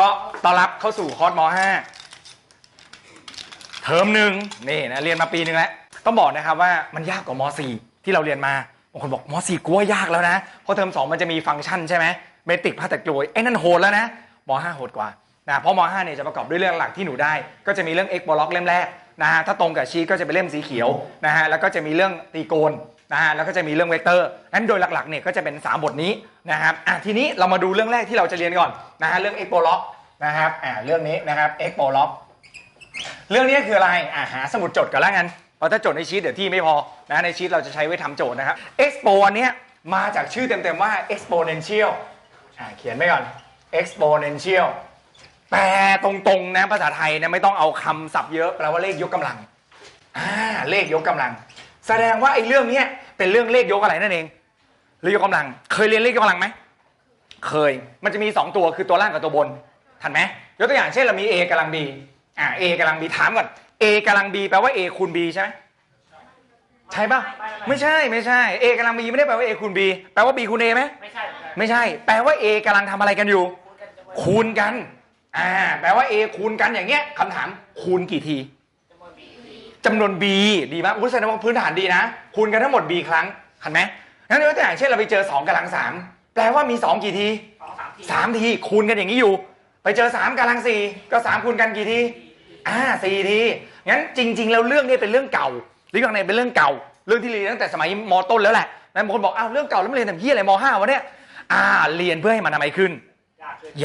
ก็ต้อนรับเข้าสู่คอร์สม .5 เทอมหนึ่งนี่นะเรียนมาปีหนึ่งแล้วต้องบอกนะครับว่ามันยากกว่าม .4 ที่เราเรียนมาบางคนบอกม .4 กลัวยากแล้วนะเพราะเทอม2มันจะมีฟังก์ชันใช่ไหมเบติกพาตะกรวยไอ้นั่นโหดแล้วนะม .5 โหดกว่านะเพราะม .5 เนี่ยจะประกอบด้วยเรื่องหลักที่หนูได้ ก็จะมีเรื่อง x บล็อกเล่มแรกนะฮะถ้าตรงกับชีทก็จะเป็นเล่มสีเขียวนะฮะแล้วก็จะมีเรื่องตีโกณ นะฮะแล้วก็จะมีเรื่องเวกเตอร์นั้นโดยหลักๆเนี่ยก็จะเป็น 3 บทนี้นะครับอะทีนี้เรามาดูเรื่องแรกที่เราจะเรียนก่อนนะฮะเรื่อง x บล็อกนะครับอ่าเรื่องนี้นะครับ x บล็อกเรื่องนี้คืออะไรอ่าหาสมุดจดกันแล้วกันเพราะถ้าจดในชีตเดี๋ยวที่ไม่พอนะในชีตเราจะใช้ไว้ทำโจทย์นะครับ expo อันเนี้ยมาจากชื่อเต็มๆว่า exponential อ่าเขียนไว้ก่อน exponential แปลตรงๆนะภาษาไทยนะไม่ต้องเอาคำศัพท์เยอะแปลว่าเลขยกกำลังอ่าเลขยกกำลัง แสดงว่าไอ้เรื่องเนี้ยเป็นเรื่องเลขยกอะไรนั่นเองเลขยกกำลัง เคยเรียนเลขยกกำลังไหมเคย มันจะมี 2 ตัวคือตัวล่างกับตัวบน ทันไหมยกตัวอย่างเช่นเรามี a กำลัง b อ่า a กำลัง b ถามก่อน a กำลัง b แปลว่า a คูณ b ใช่ไหมใช่ปะไม่ใช่ไม่ใช่ a กำลัง b ไม่ได้แปลว่า a คูณ b แปลว่า b คูณ a ไหมไม่ใช่ ไม่ใช่ แปลว่า a กำลังทำอะไรกันอยู่ คูณกันอ่าแปลว่า a คูณกันอย่างเงี้ยคำถามคูณกี่ที จำนวน b ดีมากอุ้ยแสดงว่าพื้นฐานดีนะ คูณกันทั้งหมด b ครั้งเห็นไหมงั้นยกตัวอย่างเช่นเราไปเจอ 2กำลัง 3 แปลว่ามี 2 กี่ทีสองสามทีสามที คูณกันอย่างนี้อยู่ ไปเจอสามกำลังสี่ก็สามคูณกันกี่ที อ่าสี่ที งั้นจริง ๆ แล้วเรื่องนี้เป็นเรื่องเก่าหรืออย่างไรเป็นเรื่องเก่า เรื่องที่เรียนตั้งแต่สมัยมต้นแล้วแหละนั้นบางคนบอกอ้าวเรื่องเก่าแล้วมาเรียนทำที่อะไรมห้าวะเนี่ย อ่า เรียนเพื่อให้มันทำไมขึ้น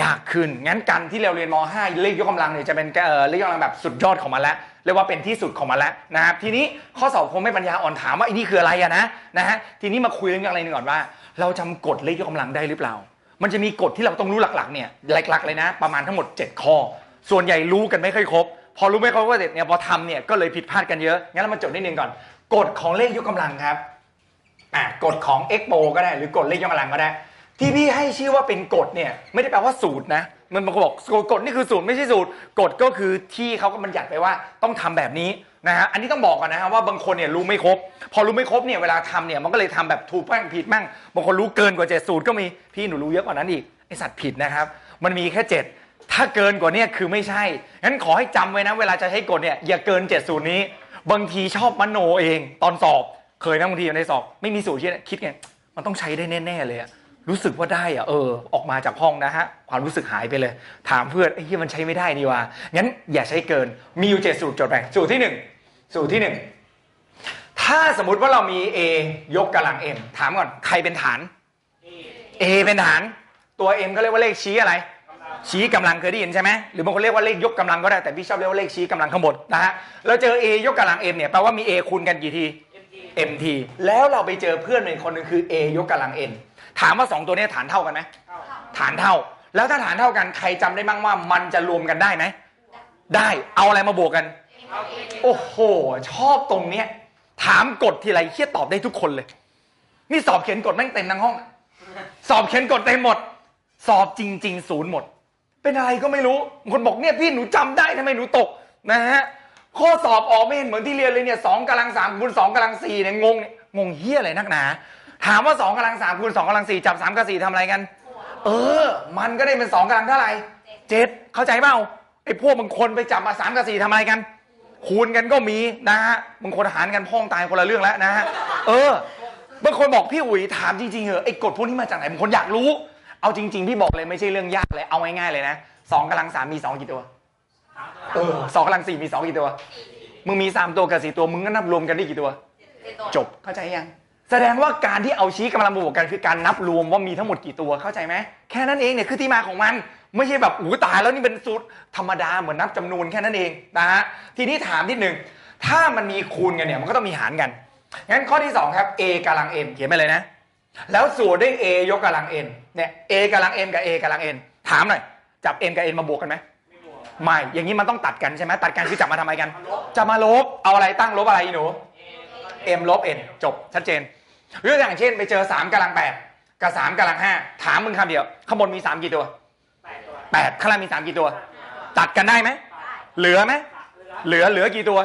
ยากขึ้น งั้นการที่เราเรียนม .5 เลขยกกำลังเนี่ยจะเป็นเอ่อเลขยกกำลังแบบสุดยอดของมันแล้ว เรียกว่าเป็นที่สุดของมันแล้วนะครับ ทีนี้ข้อสอบคงไม่ปัญญาอ่อนถามว่าไอ้นี่คืออะไรอะนะนะฮะ ทีนี้มาคุยเรื่องอะไรหนึ่งก่อนว่า เราจำกฎเลขยกกำลังได้หรือเปล่า มันจะมีกฎที่เราต้องรู้หลักๆเนี่ยหลักๆเลยนะ ประมาณทั้งหมด 7 ข้อ ส่วนใหญ่รู้กันไม่ค่อยครบ พอรู้ไม่ครบก็เสร็จเนี่ยพอทำเนี่ยก็เลยผิดพลาดกันเยอะ งั้นเรามาจดนิดนึงก่อน กฎของเลขยกกำลังครับ อะ กฎของ expo ก็ได้ หรือกฎเลขยกกำลังก็ได้ ที่พี่ให้ชื่อว่าเป็นกฎเนี่ย ไม่ได้แปลว่าสูตรนะ มันบางคนบอกกฎนี่คือสูตรไม่ใช่สูตรกฎก็คือที่เขาก็บัญญัติไปว่าต้องทำแบบนี้นะฮะอันนี้ต้องบอกก่อนนะฮะว่าบางคนเนี่ยรู้ไม่ครบ พอรู้ไม่ครบเนี่ยเวลาทำเนี่ยมันก็เลยทำแบบถูกบ้างผิดบ้างบางคนรู้เกินกว่าเจ็ดสูตรก็มีพี่หนูรู้เยอะกว่านั้นอีกไอสัตว์ผิดนะครับ มันมีแค่เจ็ดถ้าเกินกว่าเนี้คือไม่ใช่งั้นขอให้จำไว้นะ เวลาจะใช้กฎเนี่ยอย่าเกินเจ็ดสูตรนี้ บางทีชอบมโนเอง ตอนสอบเคยนะบางทีในสอบ ไม่มีสูตรที่คิดไงมันต้องใช้ได้แน่ๆเลยอะ รู้สึกว่าได้อะเออ ออกมาจากห้องนะฮะ ความรู้สึกหายไปเลย ถามเพื่อนไอ้ที่มันใช้ไม่ได้นี่ว่างั้นอย่าใช้เกินมีอยู่เจ็ดสูตรจดไปสูตรที่หนึ่งสูตรที่หนึ่งถ้าสมมติว่าเรามี a ยกกำลัง m ถามก่อนใครเป็นฐาน a เป็นฐาน ตัว m ก็เรียกว่าเลขชี้อะไร ชี้กำลังเคยได้ยินใช่ไหมหรือบางคนเรียกว่าเลขยกกำลังก็ได้แต่พี่ชอบเรียกว่าเลขชี้กำลังข้างบนนะฮะเราเจอ a ยกกำลัง m เนี่ยแปลว่ามี a คูณกันกี่ที mt แล้วเราไปเจอเพื่อนเป็นคนหนึ่งคือ a ยกกำลัง n ถามว่า2ตัวเนี้ฐานเท่ากันไหมเข้าฐานเท่า แล้วถ้าฐานเท่ากันใครจำได้บ้างว่ามันจะรวมกันได้ไหมได้เอาอะไรมาบวกกันเอาเอ็มโอ้โห ชอบตรงเนี้ย ถามกฎทีไรเคียตอบได้ทุกคนเลย นี่สอบเขียนกฎแม่งเต็มทั้งห้องอะสอบเขียนกฎเต็มหมด สอบจริง ๆ ศูนย์หมด เป็นอะไรก็ไม่รู้บางคนบอกเนี่ยพี่หนูจำได้ทำไมหนูตกนะฮะข้อสอบออกไม่เห็นเหมือนที่เรียนเลยเนี่ยสองกำลังสามคูณสองกำลังสี่เนี่ยงงเนี่ยงงเฮียอะไรนักหนา ถามว่าสองกำลังสามคูณสองกำลังสี่จับสามกับสี่ทำอะไรกัน เออ มันก็ได้เป็นสองกำลังเท่าไหร่เจ็ดเข้าใจเปล่าไอ้พวกบางคนไปจับมาสามกับสี่ทำอะไรกัน คูณกันก็มีนะฮะบางคนหารกันพ้องตายคนละเรื่องแล้วนะฮะเออบางคนบอกพี่อุ๋ยถามจริงๆเหอะไอ้กฎพวกนี้มาจากไหนบางคนอยากรู้ เอาจริง ๆ พี่บอกเลยไม่ใช่เรื่องยากเลยเอาง่ายๆเลยนะสองกำลังสามมีสองกี่ตัวเออสองกำลังสี่มีสองกี่ตัวมึงมีสามตัวกับสี่ตัวมึงก็นับรวมกันได้กี่ตัว จบเข้าใจยัง แสดงว่าการที่เอาชี้กำลังบวกกันคือการนับรวมว่ามีทั้งหมดกี่ตัวเข้าใจไหมแค่นั้นเองเนี่ยคือที่มาของมัน ไม่ใช่แบบอู้ตายแล้วนี่เป็นสูตรธรรมดาเหมือนนับจำนวนแค่นั้นเองนะฮะทีนี้ถามนิดหนึ่งถ้ามันมีคูณกันเนี่ยมันก็ต้องมีหารกันงั้นข้อที่สองครับ a กำลัง n เขียนไปเลยนะ แล้วส่วนด้วย a ยกกำลัง n เนี่ย a กำลัง m กับ a กำลัง n ถามหน่อยจับ m กับ n มาบวกกันไหมไม่บวกไม่ อย่างนี้มันต้องตัดกันใช่ไหมตัดกันคือจับมาทำไมกัน จะมาลบเอาอะไรตั้งลบอะไรหนูเอ็ม m ลบ n จบชัดเจน ยกตัวอย่างเช่นไปเจอ3กำลัง8กับ3กำลัง5ถามมึงคำเดียวข้างบนมี3กี่ตัวแปดตัว8ข้างล่างมี3กี่ตัว ตัดกันได้ไหมเหลือไหมเหลือเหลือกี่ตัว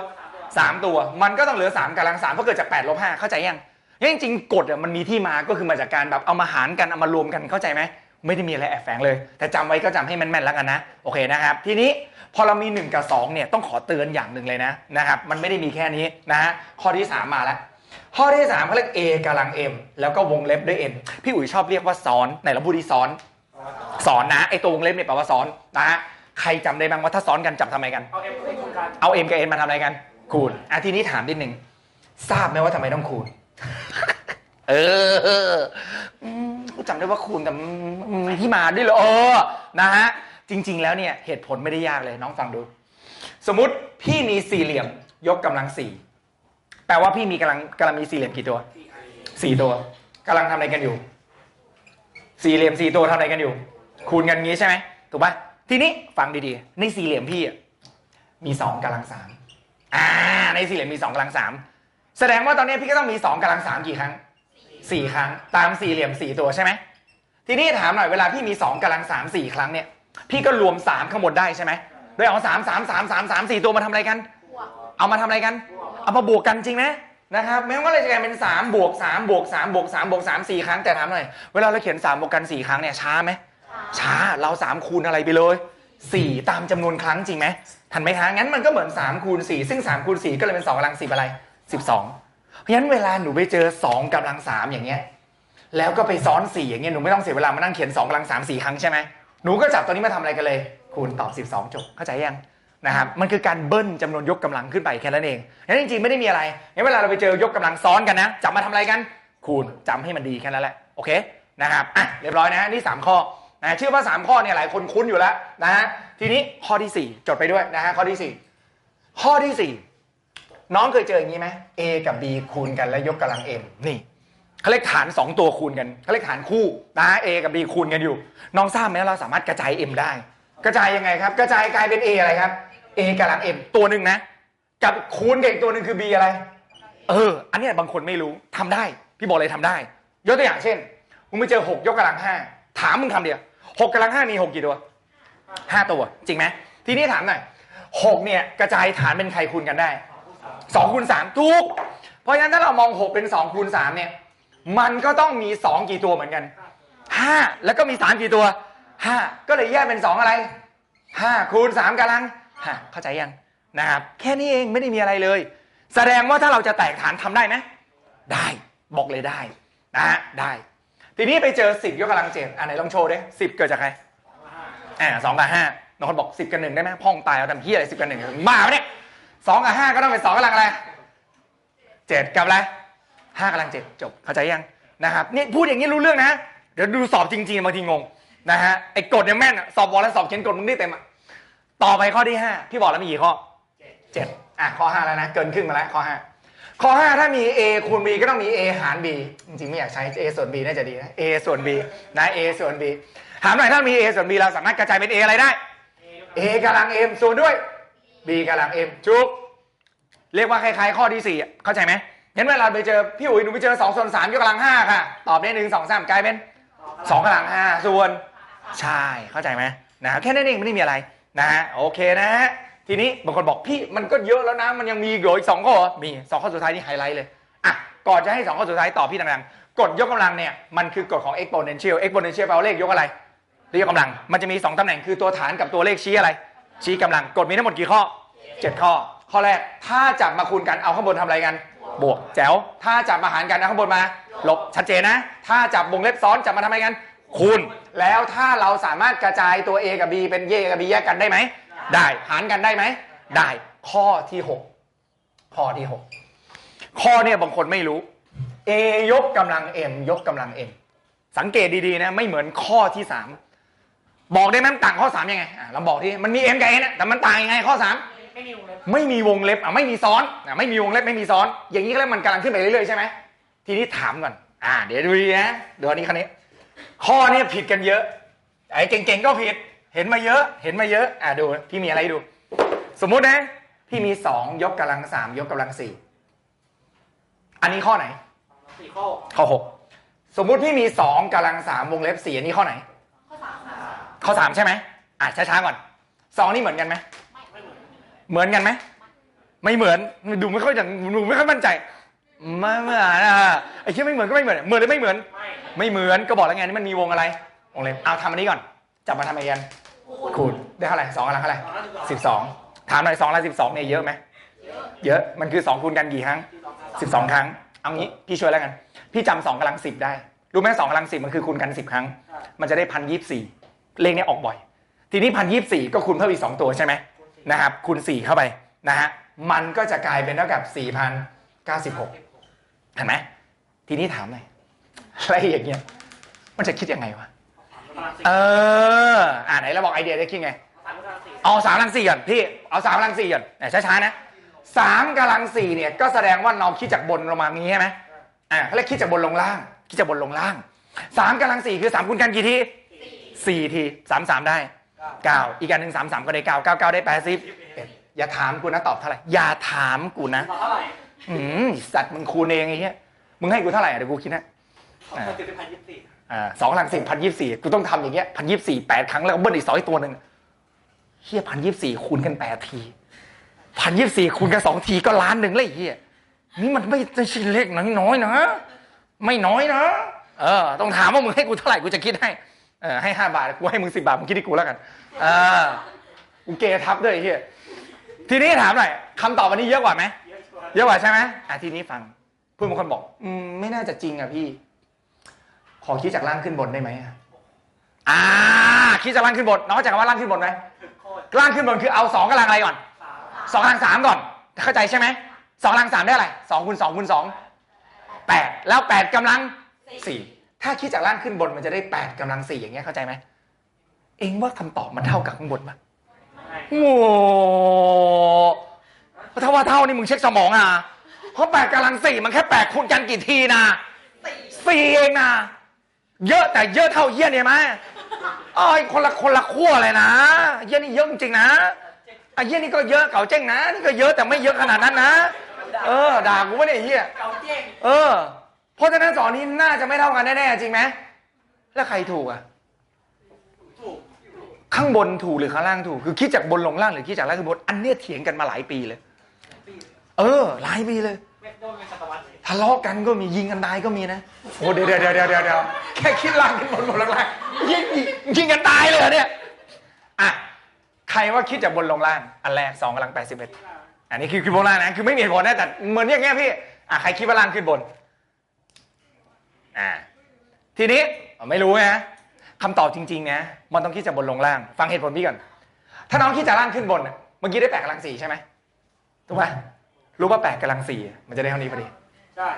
สามตัว มันก็ต้องเหลือ3กำลัง3เพราะเกิดจาก8ลบ5เข้าใจยังงั้นจริงกฎอะมันมีที่มาก็คือมาจากการแบบเอามาหารกันเอามารวมกันเข้าใจไหมไม่ได้มีอะไรแอบแฝงเลย แต่จำไว้ก็จำให้แม่นๆแล้วกันนะโอเคนะครับ ทีนี้พอเรามี 1 กับ2เนี่ยต้องขอเตือนอย่างหนึ่งเลยนะนะครับ มันไม่ได้มีแค่นี้นะฮะข้อที่ 3 มาแล้ว ข้อที่3เขาเรียก a กำลัง m แล้วก็วงเล็บด้วย n พี่อุ๋ยชอบเรียกว่าซ้อนไหนเราพูดที่ซ้อนสอนนะไอตัววงเล็บเนี่ยแปลว่าซ้อนนะฮะใครจำได้บ้างว่าถ้าซ้อนกันจับทำไมกัน เอาเอ็มคูณกันเอา m กับ n มาทำอะไรกัน คูณอะทีนี้ถามนิดนึงทราบไหมว่าทำไมต้องคูณ เอออืมกูจำได้ว่าคูณแต่มันมีที่มาด้วยเหรอเออนะฮะจริง ๆ แล้วเนี่ยเหตุผลไม่ได้ยากเลยน้องฟังดู สมมติพี่มีสี่เหลี่ยมยกกำลังสี่ แปลว่าพี่มีกำลังกำลังมีสี่เหลี่ยมกี่ตัวสี่ตัวกำลังทำอะไรกันอยู่ สี่เหลี่ยมสี่ตัวทำอะไรกันอยู่ คูณกันงี้ใช่ไหมถูกปะทีนี้ฟังดีๆ ในสี่เหลี่ยมพี่อะมีสองกำลังสามอ่า ในสี่เหลี่ยมมีสองกำลังสามแสดงว่าตอนนี้พี่ก็ต้องมีสองกำลังสามกี่ครั้งสี่ครั้ง ตามสี่เหลี่ยมสี่ตัวใช่ไหมทีนี้ถามหน่อยเวลาพี่มีสองกำลังสามสี่ครั้งเนี่ย พี่ก็รวมสามข้างบนได้ใช่ไหมโดยเอาสามสามสามสามสามสี่ตัวมาทำอะไรกัน เอามาทำอะไรกัน เอามาบวกกันจริงไหมนะครับแม้ว่าเราจะกลายเป็น3บวก3บวก3บวก3บวก3 4 ครั้งแต่ถามหน่อยเวลาเราเขียน 3 บวกกัน 4 ครั้งเนี่ยช้าไหมช้าเรา 3 คูณอะไรไปเลย 4 ตามจำนวนครั้งจริงไหมทันไหมคะงั้นมันก็เหมือน3คูณ4ซึ่ง3คูณ4ก็เลยเป็น2กำลัง10อะไร 12 เพราะฉะนั้นเวลาหนูไปเจอ 2กำลัง3อย่างเงี้ยแล้วก็ไปซ้อน 4 อย่างเงี้ยหนูไม่ต้องเสียเวลามานั่งเขียน2กำลัง3 4 ครั้งใช่ไหมหนูก็จับตัวนี้มาทำอะไรกันเลย คูณตอบ12 จบเข้าใจยัง นะครับมันคือการเบิ้ลจำนวนยกกำลังขึ้นไปแค่นั้นเองงั้นจริงๆไม่ได้มีอะไรงั้นเวลาเราไปเจอยกกำลังซ้อนกันนะจับมาทำอะไรกัน คูณจำให้มันดีแค่นั้นแหละโอเคนะครับอะเรียบร้อยนะนี่สามข้อนะเชื่อว่าสามข้อเนี่ยหลายคนคุ้นอยู่แล้วนะฮะทีนี้ข้อที่สี่จดไปด้วยนะฮะข้อที่สี่ข้อที่สี่น้องเคยเจออย่างนี้ไหม a กับ b คูณกันแล้วยกกำลัง m นี่เขาเรียกฐานสองตัวคูณกันเขาเรียกฐานคู่นะฮะ a กับ b คูณกันอยู่ น้องทราบไหมว่าเราสามารถกระจาย m ได้ กระจายยังไงครับ กระจายกลายเป็น a อะไรครับ a กำลัง m ตัวหนึ่งนะ กับคูณกับอีกตัวหนึ่งคือ b อะไร เออ อันเนี้ยบางคนไม่รู้ทำได้ พี่บอกเลยทำได้ ยกตัวอย่างเช่น มึงไปเจอ6ยกกำลัง5ถามมึงคำเดียว6กกำลัง5มี6กี่ตัว5ตัว จริงไหมทีนี้ถามหน่อย6เนี่ยกระจายฐานเป็นใครคูณกันได้2คูณ3ถูก เพราะฉะนั้นถ้าเรามอง6เป็น2คูณ3เนี่ย มันก็ต้องมี2กี่ตัวเหมือนกัน5แล้วก็มี3กี่ตัว5ก็เลยแยกเป็น2องอะไร5คูณ3กำลัง ห้าเข้าใจยังนะครับแค่นี้เองไม่ได้มีอะไรเลย แสดงว่าถ้าเราจะแตกฐานทำได้ไหมได้บอกเลยได้นะฮะได้ ทีนี้ไปเจอ10ยกกำลังเจ็ดอันไหนลองโชว์ดิสิบเกิดจากใครอ่าสองกับห้าบางคนบอกสิบกับหนึ่งได้ไหมพ่องตายเอาทำที่อะไรสิบกับหนึ่งบ้าปะเนี่ยสองกับห้าก็ต้องเป็นสองกำลังอะไรเจ็ดกับอะไรห้ากำลังเจ็ดจบเข้าใจยังนะครับนี่พูดอย่างนี้รู้เรื่องนะเดี๋ยวดูสอบจริงๆบางทีงงนะฮะไอ้กฎเนี่ยแม่นสอบบอลแล้วสอบเขียนกฎมึงได้เต็มอะ ต่อไปข้อที่ห้าพี่บอกแล้วมีกี่ข้อเจ็ดอะข้อห้าแล้วนะ เกินครึ่งมาแล้วข้อห้าข้อห้าถ้ามี A คูณ B ก็ต้องมี A หาร B จริงๆ ไม่อยากใช้ A ส่วน B น่าจะดีนะ A ส่วน B นะ A ส่วน B ถามหน่อยถ้ามี A ส่วน B เราสามารถกระจายเป็น A อะไรได้ A กำลัง M ส่วนด้วย B กำลัง M จุกเรียกว่าคล้ายๆข้อที่สี่อะเข้าใจไหมงั้นเวลาไปเจอพี่อุ๋ยหนูไปเจอ2ส่วน3ยกกำลัง5ค่ะ ตอบได้หนึ่งสองสามกลายเป็น2กำลัง5ส่วนใช่เข้าใจไหมนะครับแค่นั้นเองไม่ได้มีอะไร นะฮะโอเคนะฮะทีนี้บางคนบอกพี่มันก็เยอะแล้วนะ มันยังมีอีกเหรออีกสองข้อเหรอมีสองข้อสุดท้ายนี่ไฮไลท์เลยอะก่อนจะให้สองข้อสุดท้ายตอบพี่ดังๆกฎยกกำลังเนี่ยมันคือกฎของ exponential exponential แปลว่าเลขยกอะไรเลขยกกำลัง มันจะมี2ตำแหน่งคือตัวฐานกับตัวเลขชี้อะไร ชี้กำลังกฎมีทั้งหมดกี่ข้อ7ข้อ ข้อแรกถ้าจับมาคูณกันเอาข้างบนทำอะไรกัน บวกแจ๋วถ้าจับมาหารกันเอาข้างบนมาลบชัดเจนนะ ถ้าจับวงเล็บซ้อนจับมาทำอะไรกัน คูณ แล้วถ้าเราสามารถกระจายตัว A กับ B เป็น A กับ B แยกกันได้ไหม ได้ หารกันได้ไหม ได้ ข้อที่ 6 ข้อที่ 6 ข้อเนี่ยบางคนไม่รู้ A ยกกำลัง M ยกกำลัง M สังเกตดีๆนะไม่เหมือนข้อที่ 3 บอกได้ไหมมันต่างข้อ 3 ยังไงอะเราบอกที่มันมี M กับ N นะแต่มันต่างยังไงข้อ 3 ไม่มีวงเล็บไม่มีวงเล็บอะไม่มีซ้อนอะไม่มีวงเล็บไม่มีซ้อน อย่างนี้ก็แล้วมันกำลังขึ้นไปเรื่อยๆใช่ไหมทีนี้ถามก่อนอ่า เดี๋ยวดูดีนะเดี๋ยวอันนี้คันนี้ ข้อนี้ผิดกันเยอะ ไอ้เก่งๆก็ผิด เห็นมาเยอะ เห็นมาเยอะ อ่าดู พี่มีอะไรให้ดู สมมุตินะ พี่มีสองยกกำลังสามยกกำลังสี่อันนี้ข้อไหนสี่ข้อข้อหกสมมุติพี่มีสองกำลังสามวงเล็บสี่อันนี้ข้อไหน ข้อสามค่ะข้อสามใช่ไหมอะช้าๆก่อนสองนี่เหมือนกันไหมไม่เหมือนเหมือนกันไหมไม่เหมือนดูไม่ค่อยอย่างดูไม่ค่อยมั่นใจ ไม่เหมือนอะไอ้ที่ไม่เหมือนก็ไม่เหมือนเหมือนหรือไม่เหมือนไม่ไม่เหมือนก็บอกแล้วไงนี่มันมีวงอะไรวงเล็บเอาทำอันนี้ก่อน จับมาทำไมกันคูณได้เท่าไหร่สองกำลังเท่าไหร่สิบสองถามหน่อยสองละสิบสองเนี่ยเยอะไหมเยอะมันคือสองคูณกันกี่ครั้งสิบสองครั้งเอางี้พี่ช่วยแล้วกัน พี่จำสองกำลังสิบได้รู้ไหมสองกำลังสิบมันคือคูณกันสิบครั้ง มันจะได้พันยี่สี่เลขเนี้ออกบ่อย ทีนี้พันยี่สี่ก็คูณเพิ่มอีกสองตัวใช่ไหมนะครับคูณสี่เข้าไปนะฮะมันก็จะกลายเป็นเท่ากับสี่พันเก้าสิบหก เห็นไหมทีนี้ถามหน่อยอะไรอย่างเงี้ยมันจะคิดยังไงวะกำลังสี่เอออ่าไหนเราบอกไอเดียได้คิดไงสามกำลังสี่เอาสามกำลังสี่ก่อนพี่เอาสามกำลังสี่ก่อนไหนช้าๆนะสามกำลังสี่เนี่ยก็แสดงว่าเราคิดจากบนลงมาอย่างนี้ใช่ไหมอ่าเขาเรียกคิดจากบนลงล่าง คิดจากบนลงล่างสามกำลังสี่คือสามคูณกันกี่ทีสี่ทีสามสามได้เก้าอีกอันหนึ่งสามสามก็ได้เก้าเก้าเก้าได้แปดสิบอย่าถามกูนะตอบเท่าไหร่อย่าถามกูนะต่ อเท่าไหร่อืมสัตว์มึงคูณเองไอ้เหี้ยมึงให้กูเท่าไหร่อะเดี๋ยวกูคิดนะอ่าคนติดเป็นพันยี่สิบสี่อ่าสองกำลังสี่พันยี่สี่กูต้องทำอย่างเงี้ยพันยี่สี่แปดครั้งแล้วก็เบิ้ลอีกสองอีกตัวหนึ่งเฮียพันยี่สี่คูณกันแปดทีพันยี่สี่คูณกันสองทีก็ล้านหนึ่งเลยไอ้เฮียนี่มันไม่ใช่เลขน้อยๆนะไม่น้อยนะเออ ต้องถามว่ามึงให้กูเท่าไหร่กูจะคิดให้เออให้ห้าบาทกูให้มึงสิบาทมึงคิดให้กูแล้วกันเออกูเกทับด้วยไอ้เฮียทีนี้ถามหน่อยคำตอบวันนี้เยอะกว่าไหม เยอะชัวร์เยอะกว่าใช่ไหมอะทีนี้ฟังเพื่อนบางคนบอก อืมไม่น่าจะจริงอะพี่ ขอคิดจากล่างขึ้นบนได้ไหมอะอ่าคิดจากล่างขึ้นบนน้องเข้าใจคำว่าล่างขึ้นบนไหมถึงโคตรล่างขึ้นบนคือเอาสองกำลังอะไรก่อนสามสองกำลังสามก่อนเข้าใจใช่ไหมสองกำลังสามได้อะไรสองคูณสองคูณสองแปดแล้วแปดกำลังสี่ถ้าคิดจากล่างขึ้นบนมันจะได้แปดกำลังสี่อย่างเงี้ยเข้าใจไหมเองว่าคำตอบมันเท่ากับข้างบนปะไม่โอ้โห ถ้าว่าเท่านี่มึงเช็คสมองอะเพราะแปดกำลังสี่มันแค่แปดคูณกันกี่ทีนะสี่เองนะเยอะแต่เยอะเท่าเยี่ยเนี่ยไหมเอ้ยคนละคนละขั้วเลยนะเยี่ยนี่เยอะจริงนะไอ้เยี่ยนี่ก็เยอะเก่าเจ้งนะนี่ก็เยอะแต่ไม่เยอะขนาดนั้นนะ เออด่ากูไม่ได้ไอ้เฮียเก่าเจ๊งเออ เพราะฉะนั้นสองนี้น่าจะไม่เท่ากันแน่ๆจริงไหมแล้วใครถูกอะถูกข้างบนถูกหรือข้างล่างถูกคือคิดจากบนลงล่างหรือคิดจากล่างขึ้นบนอันเนี้ยเถียงกันมาหลายปีเลย เออหลายปีเลยไม่โดนเป็นศตวรรษทะเลาะกันก็มียิงกันตายก็มีนะโอ้เดี๋ยวเดี๋ยวเดี๋ยวเดี๋ยวเดี๋ยวแค่คิดล่างขึ้นบนบนลงล่างยิงยิงยิงกันตายเลยเหรอเนี่ยอะใครว่าคิดจากบนลงล่างอันแรกสองกำลังแปดสิบเอ็ดอันนี้คือคือบนล่างนะคือไม่มีเหตุผลนะแต่เหมือนอย่างเงี้ยพี่อะใครคิดว่าล่างขึ้นบนอ่าทีนี้ไม่รู้นะคำตอบจริงๆนะมันต้องคิดจากบนลงล่าง ฟังเหตุผลพี่ก่อนถ้าน้องคิดจากล่างขึ้นบนน่ะเมื่อกี้ได้แปดกำลังสี่ใช่ไหมถูกไหม รู้ว่าแปดกำลังสี่มันจะได้เท่านี้พอดี ใช่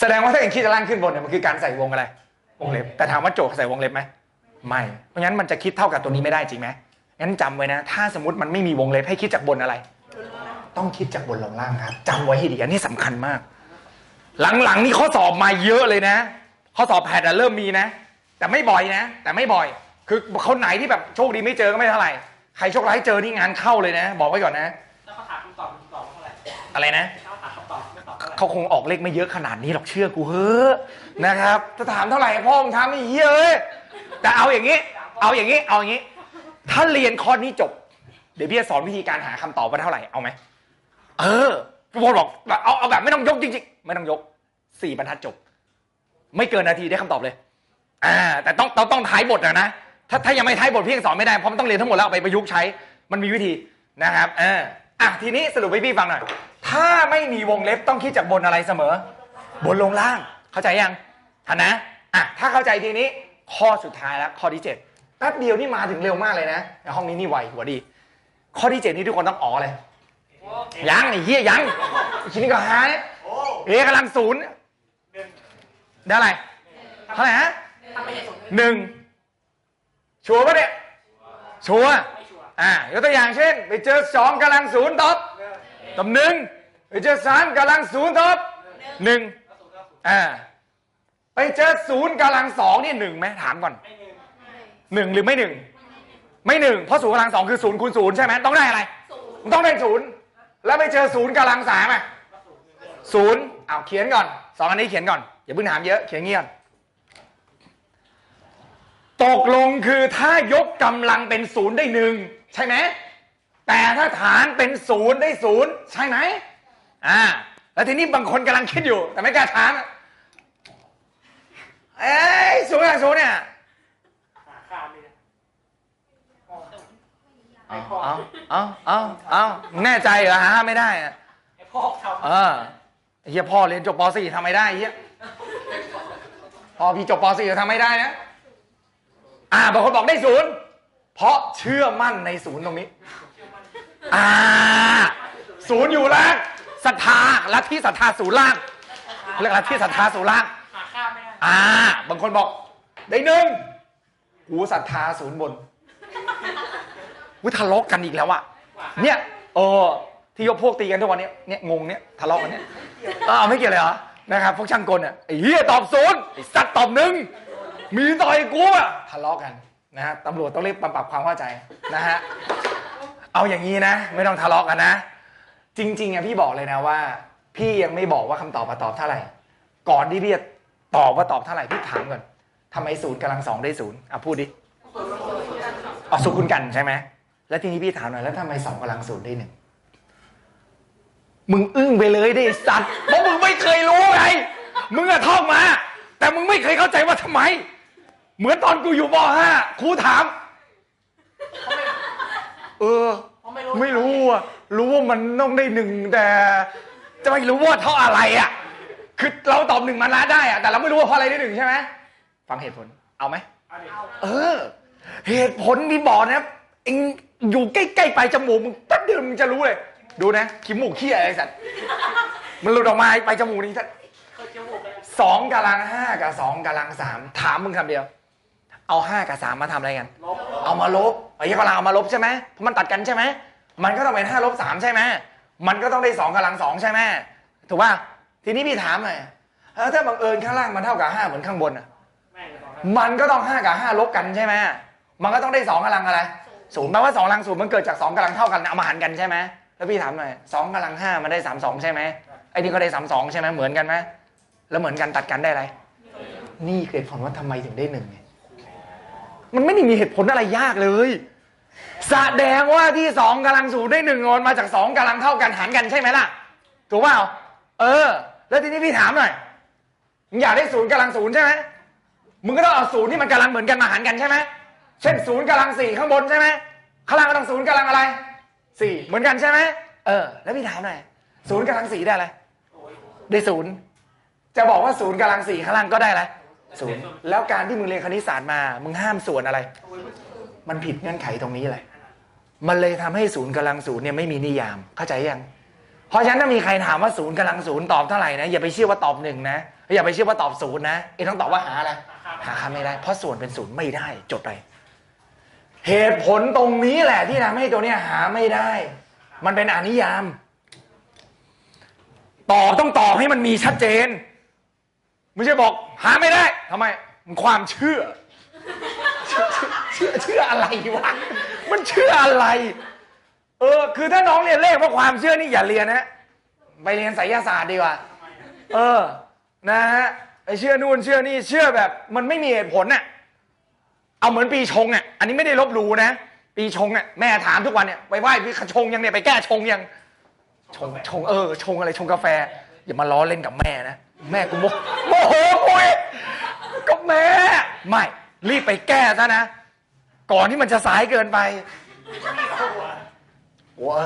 แสดงว่าถ้าเองคิดจะล่างขึ้นบนเนี่ยมันคือการใส่วงอะไร วงเล็บ แต่ถามว่าโจทย์ใส่วงเล็บไหมไม่ เพราะงั้นมันจะคิดเท่ากับตัวนี้ไม่ได้จริงไหมงั้นจำไว้นะ ถ้าสมมติมันไม่มีวงเล็บให้คิดจากบนอะไร ต้องคิดจากบนลงล่างครับจำไว้ให้ดีอันนี้สำคัญมาก หลังๆนี่ข้อสอบมาเยอะเลยนะ ข้อสอบแพทย์อะเริ่มมีนะ แต่ไม่บ่อยนะ แต่ไม่บ่อย คือคนไหนที่แบบโชคดีไม่เจอก็ไม่เท่าไหร่ ใครโชคร้ายเจอนี่งานเข้าเลยนะ บอกไว้ก่อนนะ อะไรนะเขาถามคำตอบไม่ตอบเท่าไหร่เขาคงออกเลขไม่เยอะขนาดนี้หรอกเชื่อกูเฮ้อะนะครับจะถามเท่าไหร่พ่อมึงทำนี่เยอะแต่เอาอย่างนี้ เอาอย่างนี้ เอาอย่างนี้ ถ้าเรียนคอร์สนี้จบ เดี๋ยวพี่จะสอนวิธีการหาคำตอบว่าเท่าไหร่เอาไหมเออพี่พลบอกแบบเอาเอาแบบไม่ต้องยกจริงๆ ไม่ต้องยกสี่บรรทัดจบ ไม่เกินนาทีได้คำตอบเลย อ่า แต่ต้องต้องต้องท้ายบทนะนะถ้าถ้ายังไม่ท้ายบทพี่ยังสอนไม่ได้เพราะมันต้องเรียนทั้งหมดแล้วเอาไปประยุกต์ใช้ มันมีวิธีนะครับเอออะทีนี้สรุปให้พี่ฟังหน่อย ถ้าไม่มีวงเล็บต้องคิดจากบนอะไรเสมอ บนลงล่าง เข้าใจยังทันนะอะถ้าเข้าใจทีนี้ข้อสุดท้ายแล้วข้อที่เจ็ดแป๊บเดียวนี่มาถึงเร็วมากเลยนะในห้องนี้นี่ไวหัวดี ข้อที่เจ็ดนี่ทุกคนต้องอ๋อเลยยังไอ้เหี้ยยังทีนี้ก็หาเนี่ยโอ้เอกำลังศูนย์ได้อะไรเท่าไหร่ฮะหนึ่งชัวร์ปะเนี่ยชัวร์อ่ายกตัวอย่างเช่น ไปเจอสองกำลังศูนย์ตบตบหนึ่ง เจอสามกำลังศูนย์ตบหนึ่งแล้วศูนย์แล้วศูนย์อ่าไปเจอศูนย์กำลังสองนี่หนึ่งไหมถามก่อนไม่หนึ่งหนึ่งหรือไม่หนึ่งไม่หนึ่งเพราะศูนย์กำลังสองคือศูนย์คูณศูนย์ใช่ไหมต้องได้อะไรมันต้องได้ศูนย์แล้วไปเจอศูนย์กำลังสามอะก็ศูนย์หนึ่งเริ่มศูนย์เอาเขียนก่อนสองอันนี้เขียนก่อนอย่าเพิ่งถามเยอะเขียนเงียบตกลงคือถ้ายกกำลังเป็นศูนย์ได้หนึ่งใช่ไหมแต่ถ้าฐานเป็นศูนย์ได้ศูนย์ใช่ไหม่า แล้วทีนี้บางคนกำลังคิดอยู่ แต่ไม่กล้าถาม เอ้ยสูงอะสูงเนี่ยเอาเอาเอาเอาแน่ใจเหรอหาไม่ได้อะพ่อทำเออเฮียพ่อเรียนจบป .4 ทำไม่ได้เฮียพ่อพี่จบป .4 ทำไม่ได้นะอ่าบางคนบอกได้ศูนย์เพราะเชื่อมั่นในศูนย์ตรงนี้ อ่า ศูนย์อยู่แล้ว ศรัทธาลัทธิศรัทธาศูนย์ล่างเขาเรียกลัทธิศรัทธาศูนย์ล่าง หาข้ามไม่ได้อ่า บางคนบอก ได้หนึ่งหูศรัทธาศูนย์บนวิทะเลาะกันอีกแล้วอะเนี่ยเออที่ยกพวกตีกันทุกวันเนี้ยเนี่ยงงเนี่ยทะเลาะกันเนี่ยเออไม่เกี่ยวเลยเหรอนะครับพวกช่างกลอะไอ้เฮียตอบศูนย์ไอ้สัตว์ตอบหนึ่งมีต่อยกูอะทะเลาะกันนะฮะตำรวจต้องรีบปรับความเข้าใจนะฮะเอาอย่างนี้นะ ไม่ต้องทะเลาะกันนะ จริงๆอะพี่บอกเลยนะว่า พี่ยังไม่บอกว่าคำตอบมาตอบเท่าไหร่ ก่อนที่พี่จะตอบว่าตอบเท่าไหร่พี่ถามก่อนทำไมศูนย์กำลังสองได้ศูนย์อะพูดดิเอาสุคุณกันใช่ไหมแล้วทีนี้พี่ถามหน่อยแล้วทำไมสองกำลังศูนย์ได้หนึ่งมึงอึ้งไปเลยดิไอ้สัตว์เพราะมึงไม่เคยรู้ไงมึงอะท่องมา แต่มึงไม่เคยเข้าใจว่าทำไม เหมือนตอนกูอยู่ป .5 ครูถาม เออเพราะไม่รู้ ไม่รู้อะ รู้ว่ามันต้องได้หนึ่งแต่จะไม่รู้ว่าเพราะอะไรอะ คือเราตอบหนึ่งมาละได้อะแต่เราไม่รู้ว่าเพราะอะไรได้หนึ่งใช่ไหมฟังเหตุผลเอาไหมเอาดิเออเหตุผลมีบอกนะเองอยู่ใกล้ๆปลายจมูกมึงแป๊บเดียวมึงจะรู้เลย ดูนะขี้มูกขี้อะไรไอ้สัตว์มันหลุดออกมาไปลายจมูกนี่สัตว์เคยจมูกเลยสองกำลังห้ากับสองกำลังสามถามมึงคำเดียว เอาห้ากับสามมาทำอะไรกันลบเอามาลบไอ้กำลังเอามาลบใช่ไหมเพราะมันตัดกันใช่ไหม มันก็ต้องเป็นห้าลบสามใช่ไหมมันก็ต้องได้สองกำลังสองใช่ไหมถูกป่ะทีนี้พี่ถามหน่อยเออถ้าบังเอิญข้างล่างมันเท่ากับห้าเหมือนข้างบนอะมันก็ต้องห้ากับห้าลบกันใช่ไหมมันก็ต้องได้สองกำลังอะไรศูนย์แปลว่าสองกำลังศูนย์มันเกิดจากสองกำลังเท่ากันเอามาหารกันใช่ไหมแล้วพี่ถามหน่อยสองกำลังห้ามันได้สามสองใช่ไหมไอ้นี่ก็ได้สามสองใช่ไหมเหมือนกันไหมแล้วเหมือนกันตัดกันได้อะไรนี่เหตุผลว่าทำไมถึงได้หนึ่งไงมันไม่ได้มีเหตุผลอะไรยากเลย แสดงว่าที่สองกำลังศูนย์ได้หนึ่งมันมาจากสองกำลังเท่ากันหารกันใช่ไหมล่ะ ถูกเปล่าเออ แล้วทีนี้พี่ถามหน่อยมึงอยากได้ศูนย์กำลังศูนย์ใช่ไหมมึงก็ต้องเอาศูนย์ที่มันกำลังเหมือนกันมาหารกันใช่ไหมเช่นศูนย์กำลังสี่ข้างบนใช่ไหมข้างล่างก็ต้องศูนย์กำลังอะไรสี่เหมือนกันใช่ไหมเออ แล้วพี่ถามหน่อยศูนย์กำลังสี่ได้อะไรได้ศูนย์จะบอกว่าศูนย์กำลังสี่ข้างล่างก็ได้อะไรศูนย์แล้วการที่มึงเรียนคณิตศาสตร์มา มึงห้ามส่วนอะไร มันผิดเงื่อนไขตรงนี้แหละ มันเลยทำให้ศูนย์กำลังศูนย์เนี่ยไม่มีนิยาม เข้าใจยัง เพราะฉะนั้นถ้ามีใครถามว่าศูนย์กำลังศูนย์ตอบเท่าไหร่นะอย่าไปเชื่อว่าตอบหนึ่งนะอย่าไปเชื่อว่าตอบศูนย์นะเอ็ต้องตอบว่าหาอะไรหาค่าไม่ได้ เพราะส่วนเป็นศูนย์ไม่ได้จดไปเหตุผลตรงนี้แหละที่ทำให้ตัวเนี้ยหาไม่ได้ มันเป็นอนิยาม ตอบต้องตอบให้มันมีชัดเจน ไม่ใช่บอกหาไม่ได้ทำไมมันความเชื่อ เชื่อเชื่ออะไรวะ มันเชื่ออะไร เออ คือถ้าน้องเรียนเลขเพราะความเชื่อนี่อย่าเรียนนะ ไปเรียนไสยศาสตร์ดีกว่า เออ นะฮะไอเชื่อนู่นเชื่อนี่ เชื่อแบบ มันไม่มีเหตุผลน่ะ เอาเหมือนปีชงอะ อันนี้ไม่ได้ลบหลู่นะ ปีชงอะ แม่ถามทุกวันเนี่ย ไปไหว้พี่ชงยังเนี่ย ไปแก้ชงยัง ชง ชง เออ ชงอะไร ชงกาแฟ อย่ามาล้อเล่นกับแม่นะ แม่กูโมโหกูก็แม่ ไม่ รีบไปแก้ซะนะ ก่อนที่มันจะสายเกินไปว้า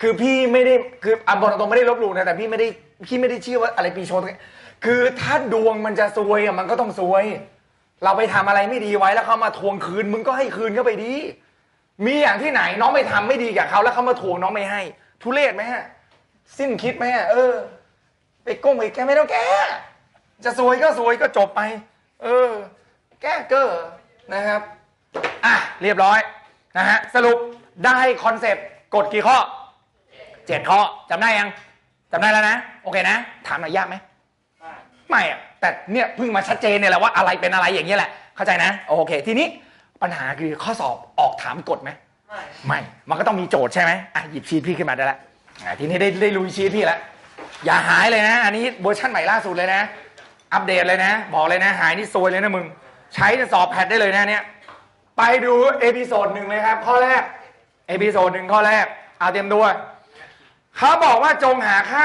คือพี่ไม่ได้คืออะบอกตรงๆไม่ได้ลบหลู่นะแต่พี่ไม่ได้พี่ไม่ได้เชื่อว่าอะไรปีชงคือถ้าดวงมันจะซวยอะมันก็ต้องซวย เราไปทำอะไรไม่ดีไว้แล้วเขามาทวงคืนมึงก็ให้คืนเข้าไปดี มีอย่างที่ไหนน้องไปทำไม่ดีกับเขาแล้วเขามาทวงน้องไม่ให้ ทุเรศไหมฮะ สิ้นคิดไหมฮะเออ ไปก้มไปแกไม่ต้องแก้จะซวยก็ซวยก็จบไป เออ แก้เกอร์นะครับ อะเรียบร้อยนะฮะสรุปได้คอนเซปต์กดกี่ข้อเจ็ดข้อจำได้ยังจำได้แล้วนะ โอเคนะ ถามหน่อยยากไหมได้ไม่อะแต่เนี่ยเพิ่งมาชัดเจนเนี่ยแหละว่าอะไรเป็นอะไรอย่างนี้ยแหละ เข้าใจนะ โอเค ทีนี้ปัญหาคือข้อสอบออกถามกฎไหมไม่ไม่มันก็ต้องมีโจทย์ใช่ไหมอะหยิบชีทพี่ขึ้นมาได้แล้วอะทีนี้ได้ได้ลุยชีทพี่แล้วอย่าหายเลยนะ อันนี้เวอร์ชันใหม่ล่าสุดเลยนะ อัปเดตเลยนะ บอกเลยนะ หายนี่ซวยเลยนะมึง ใช้สอบแพทได้เลยนะเนี่ย ไปดูเอพิโซดหนึ่งเลยครับ ข้อแรก เอพิโซดหนึ่งข้อแรก เอาเตรียมตัวเขาบอกว่าจงหาค่า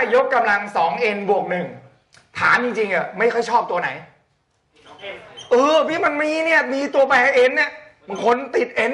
5ยกกำลัง 2n บวกหนึ่งถามจริงๆอะไม่ค่อยชอบตัวไหนน้องเอ็มเออพี่มันมีเนี่ย มีตัวแปรเอ็นเนี่ยบางคนติดเอ็น